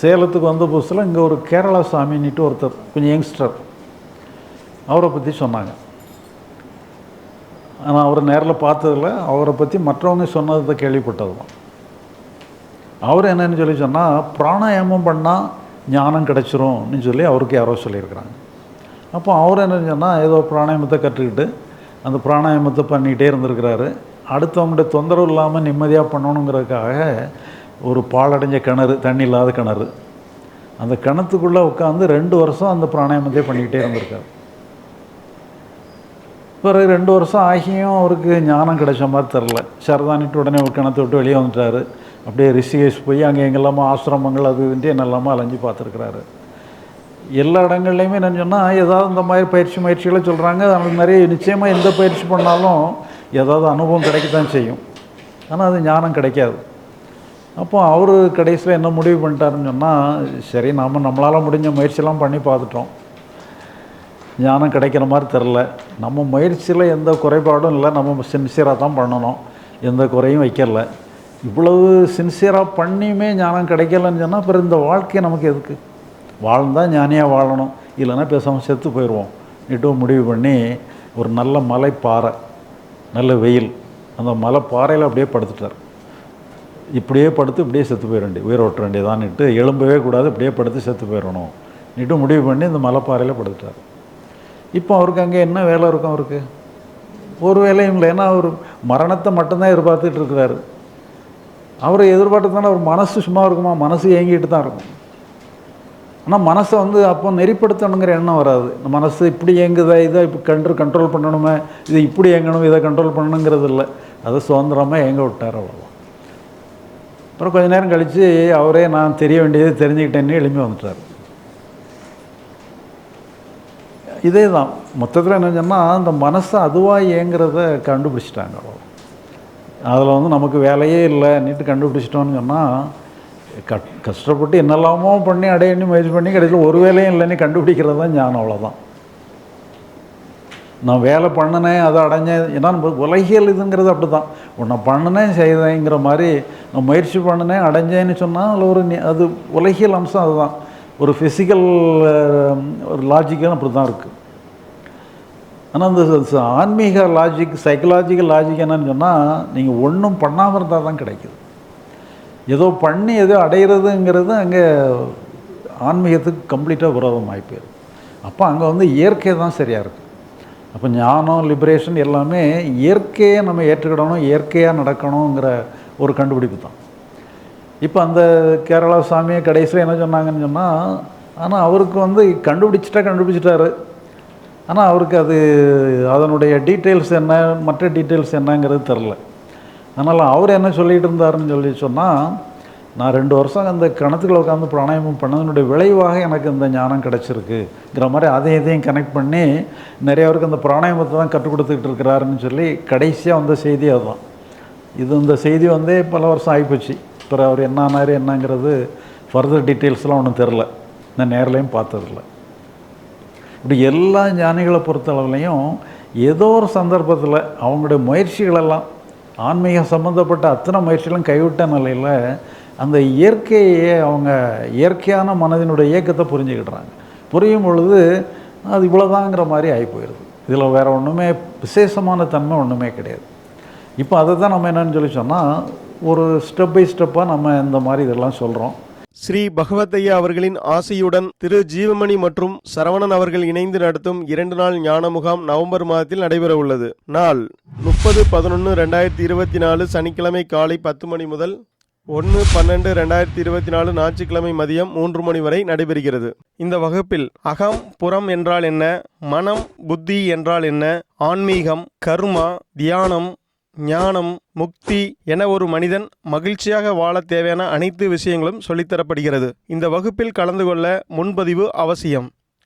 சேலத்துக்கு வந்த புதுசில் இங்கே ஒரு கேரளா சாமின்னுட்டு ஒருத்தர் கொஞ்சம் யங்ஸ்டர் அவரை பற்றி சொன்னாங்க. ஆனால் அவரை நேரில் பார்த்ததில்ல. அவரை பற்றி மற்றவங்க சொன்னதை கேள்விப்பட்டது தான். அவர் என்னன்னு சொல்லி சொன்னால் பிராணாயாமம் பண்ணால் ஞானம் கிடச்சிரும்னு சொல்லி அவருக்கு யாரோ சொல்லியிருக்கிறாங்க. அப்போ அவர் என்னென்னு சொன்னால் ஏதோ பிராணாயாமத்தை கற்றுக்கிட்டு அந்த பிராணாயாமத்தை பண்ணிகிட்டே இருந்திருக்கிறாரு. அடுத்தவங்கள்ட்ட தொந்தரவு இல்லாமல் நிம்மதியாக பண்ணணுங்கிறதுக்காக ஒரு பாழடைஞ்ச கிணறு தண்ணி இல்லாத கிணறு. அந்த கிணத்துக்குள்ளே உட்காந்து ரெண்டு வருஷம் அந்த பிராணாயாமத்தை பண்ணிக்கிட்டே இருந்திருக்கார். பிறகு ரெண்டு வருஷம் ஆகியும் அவருக்கு ஞானம் கிடைச்ச மாதிரி தெரில சரதானிட்டு உடனே ஒரு கிணத்தை விட்டு வெளியே வந்துட்டாரு. அப்படியே ரிஷிகேஷ் போய் அங்கே எங்கெல்லாமோ ஆசிரமங்கள் அது இதுன்ட்டு என்னெல்லாமோ அலைஞ்சு பார்த்துருக்குறாரு. எல்லா இடங்கள்லையுமே என்ன சொன்னால் ஏதாவது இந்த மாதிரி பயிற்சி முயற்சிகளை சொல்கிறாங்க அவங்களுக்கு நிறைய நிச்சயமாக எந்த பயிற்சி பண்ணாலும் ஏதாவது அனுபவம் கிடைக்கத்தான் செய்யும். ஆனால் அது ஞானம் கிடைக்காது. அப்போ அவர் கடைசியில் என்ன முடிவு பண்ணிட்டாருன்னு சொன்னால் சரி நாம் நம்மளால் முடிஞ்ச முயற்சியெல்லாம் பண்ணி பார்த்துட்டோம். ஞானம் கிடைக்கிற மாதிரி தெரில நம்ம முயற்சியில் எந்த குறைபாடும் இல்லை. நம்ம சின்சியராக தான் பண்ணணும். எந்த குறையும் வைக்கல. இவ்வளவு சின்சியராக பண்ணியுமே ஞானம் கிடைக்கலன்னு சொன்னால் அப்புறம் இந்த வாழ்க்கை நமக்கு எதுக்கு? வாழ்ந்தால் ஞானியாக வாழணும். இல்லைன்னா பேசாமல் செத்து போயிடுவோம் இட்டும் முடிவு பண்ணி ஒரு நல்ல மலை பாறை நல்ல வெயில் அந்த மலை பாறையில் அப்படியே படுத்துட்டார். இப்படியே படுத்து இப்படியே செத்து போயிட உயிர் ஓட்ட வேண்டியதான்னுட்டு எழும்பவே கூடாது இப்படியே படுத்து செத்து போயிடணும் நிட்டு முடிவு பண்ணி இந்த மலைப்பாறையில் படுத்துட்டார். இப்போ அவருக்கு அங்கே என்ன வேலை இருக்கும் அவருக்கு? ஒரு வேலையும் இல்லை. ஏன்னா அவர் மரணத்தை மட்டும்தான் எதிர்பார்த்துட்டு இருக்கிறாரு. அவர் எதிர்பார்த்ததுனால அவர் மனசு சும்மா இருக்குமா? மனசு ஏங்கிட்டு தான் இருக்கும். ஆனால் மனசை வந்து அப்போ நெறிப்படுத்தணுங்கிற எண்ணம் வராது. இந்த மனசு இப்படி இயங்குதா இதை இப்போ கண்ட்ரு கண்ட்ரோல் பண்ணணுமே? இதை இப்படி இயங்கணும் இதை கண்ட்ரோல் பண்ணணுங்கிறது இல்லை. அதை சுதந்திரமாக இயங்க விட்டார் அவ்வளோ அப்புறம் கொஞ்ச நேரம் கழித்து அவரே நான் தெரிய வேண்டியது தெரிஞ்சுக்கிட்டேன்னு எழுப்பி வந்துட்டார். இதே தான் மொத்தத்தில் என்ன சொன்னால் அந்த மனசை அதுவாக ஏங்கிறத கண்டுபிடிச்சிட்டாங்க அவ்வளோ அதில் வந்து நமக்கு வேலையே இல்லை நீட்டு கண்டுபிடிச்சிட்டோன்னு சொன்னால் கட் கஷ்டப்பட்டு என்னெல்லாமோ பண்ணி அடையணும் முயற்சி பண்ணி கடைசியில் ஒரு வேலையும் இல்லைன்னு கண்டுபிடிக்கிறது தான் ஞானம் அவ்வளோதான் நான் வேலை பண்ணினேன் அதை அடைஞ்சேன். ஏன்னா நம்ம உலகியல் இதுங்கிறது அப்படி தான் உன்னை பண்ணினேன் செய்தேங்கிற மாதிரி நான் முயற்சி பண்ணினேன் அடைஞ்சேன்னு சொன்னால் அதில் ஒரு நி- அது உலகியல் அம்சம் அதுதான். ஒரு ஃபிசிக்கல் ஒரு லாஜிக்கல் அப்படி தான் இருக்குது ஆனால் அந்த ச- ஆன்மீக லாஜிக் சைக்கலாஜிக்கல் லாஜிக் என்னன்னு சொன்னால் நீங்கள் ஒன்றும் பண்ணாமல் இருந்தால் தான் கிடைக்குது. ஏதோ பண்ணி ஏதோ அடையிறதுங்கிறது அங்கே ஆன்மீகத்துக்கு கம்ப்ளீட்டாக விரோதம் போயிடும் அப்போ அங்கே வந்து இயற்கை தான் சரியாக இருக்குது அப்போ ஞானம் லிபரேஷன் எல்லாமே இயற்கையை நம்ம ஏற்றுக்கிடணும் இயற்கையாக நடக்கணுங்கிற ஒரு கண்டுபிடிப்பு தான். இப்போ அந்த கேரளா சாமியை கடைசியில் என்ன சொன்னாங்கன்னு சொன்னால் ஆனால் அவருக்கு வந்து கண்டுபிடிச்சிட்டா கண்டுபிடிச்சிட்டாரு. ஆனால் அவருக்கு அது அதனுடைய டீட்டெயில்ஸ் என்ன மற்ற டீட்டெயில்ஸ் என்னங்கிறது தெரில அதனால் அவர் என்ன சொல்லிகிட்டு இருந்தாருன்னு சொல்லி சொன்னால் நான் ரெண்டு வருஷம் அந்த கணத்துக்குள்ள உட்காந்து பிராணாயாமம் பண்ணதனுடைய விளைவாக எனக்கு இந்த ஞானம் கிடச்சிருக்குங்கிற மாதிரி அதையும் இதையும் கனெக்ட் பண்ணி நிறைய பேருக்கு அந்த பிராணாயாமத்தை தான் கற்றுக் கொடுத்துக்கிட்டு இருக்கிறாருன்னு சொல்லி கடைசியாக வந்த செய்தி அதுதான். இது இந்த செய்தி வந்து பல வருஷம் ஆகிப்போச்சு. அப்புறம் அவர் என்ன ஆனார் என்னங்கிறது ஃபர்தர் டீட்டெயில்ஸ்லாம் ஒன்றும் தெரில நான் நேரிலையும் பார்த்ததில்ல இப்படி எல்லா ஞானிகளை பொறுத்தளவுலையும் ஏதோ ஒரு சந்தர்ப்பத்தில் அவங்களுடைய முயற்சிகளெல்லாம் ஆன்மீக சம்மந்தப்பட்ட அத்தனை முயற்சிகளும் கைவிட்ட நிலையில் அந்த இயற்கையை அவங்க இயற்கையான மனதினுடைய இயக்கத்தை புரிஞ்சுக்கிடுறாங்க. புரியும் பொழுது அது இவ்வளோதாங்கிற மாதிரி ஆகி போயிடுது. இதில் வேறு ஒன்றுமே விசேஷமான தன்மை ஒன்றுமே கிடையாது. இப்போ அதை தான் நம்ம என்னன்னு சொல்லி சொன்னால் ஒரு ஸ்டெப் பை ஸ்டெப்பாக நம்ம இந்த மாதிரி இதெல்லாம் சொல்கிறோம் ஸ்ரீ பகவத்தையா அவர்களின் ஆசையுடன் திரு ஜீவமணி மற்றும் சரவணன் அவர்கள் இணைந்து நடத்தும் இரண்டு நாள் ஞான முகாம் நவம்பர் மாதத்தில் நடைபெற உள்ளது. நாள் முப்பது பதினொன்று ரெண்டாயிரத்தி இருபத்தி நாலு சனிக்கிழமை காலை பத்து மணி முதல் ஒன்று பன்னெண்டு ரெண்டாயிரத்தி இருபத்தி நாலு ஞாயிற்றுக்கிழமை மதியம் மூன்று மணி வரை நடைபெறுகிறது. இந்த வகுப்பில் அகம் புறம் என்றால் என்ன மனம் புத்தி என்றால் என்ன ஆன்மீகம் கர்மா தியானம் ஞானம் முக்தி என ஒரு மனிதன் மகிழ்ச்சியாக வாழ தேவையான அனைத்து விஷயங்களும் சொல்லித்தரப்படுகிறது. இந்த வகுப்பில் கலந்து கொள்ள முன்பதிவு அவசியம்.